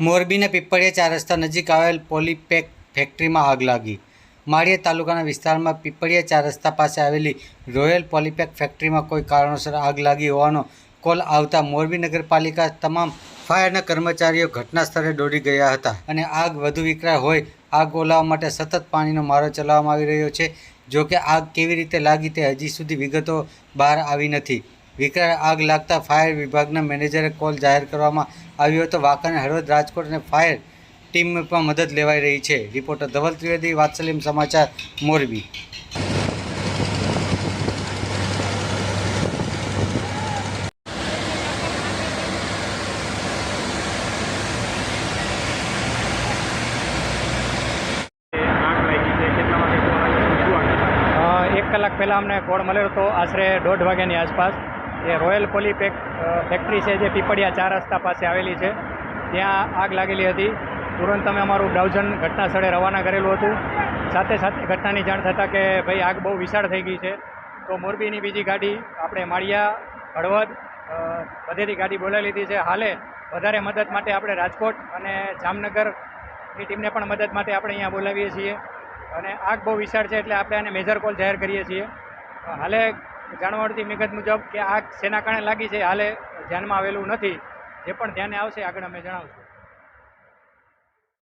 મોરબીના પીપળિયા ચાર રસ્તા નજીક આવેલ પોલીપેક ફેક્ટરીમાં આગ લાગી. માળિયા તાલુકાના વિસ્તારમાં પીપળિયા ચાર રસ્તા પાસે આવેલી રોયલ પોલીપેક ફેક્ટરીમાં કોઈ કારણોસર આગ લાગી હોવાનો કોલ આવતા મોરબી નગરપાલિકા તમામ ફાયરના કર્મચારીઓ ઘટના સ્થળે દોડી ગયા હતા અને આગ વધુ વિકરાળ હોય આગ ઓલાવવા માટે સતત પાણીનો મારો ચલાવવામાં આવી રહ્યો છે. જો કે આગ કેવી રીતે લાગી તે હજી સુધી વિગતો બહાર આવી નથી. વિકરાળ આગ લાગતા ફાયર વિભાગના મેનેજરે કોલ જાહેર કરવામાં આવ્યો હતો. વાંકાને હળવદ રાજકોટ અને ફાયર ટીમ પણ મદદ લેવાઈ રહી છે. રિપોર્ટર ધવલ ત્રિવેદી વાત્સલ્યમ સમાચાર, મોરબી. કલાક પહેલાં અમને કોડ મળેલો હતો. આશરે દોઢ વાગ્યાની આસપાસ. એ રોયલ અ, ફેક્ટરી છે જે પીપળિયા ચાર રસ્તા પાસે આવેલી છે. ત્યાં આગ લાગેલી હતી. તુરંત અમે અમારું બ્રાઉઝન ઘટના સ્થળે રવાના કરેલું હતું. સાથે સાથે ઘટનાની જાણ થતાં કે ભાઈ આગ બહુ વિશાળ થઈ ગઈ છે. તો મોરબીની બીજી ગાડી આપણે માળિયા હળવદ બધેથી ગાડી બોલાવી લીધી છે. હાલે વધારે મદદ માટે આપણે રાજકોટ અને જામનગરની ટીમને પણ મદદ માટે આપણે અહીંયા બોલાવીએ છીએ. અને આગ બહુ વિશાળ છે એટલે આપણે આને મેજર કોલ જાહેર કરીએ છીએ. હાલે જાણવા મળતી વિગત મુજબ કે આગ શેના કારણે લાગી છે, હાલે ધ્યાનમાં આવેલું નથી. જે પણ ધ્યાને આવશે, આગળ અમે જણાવશું.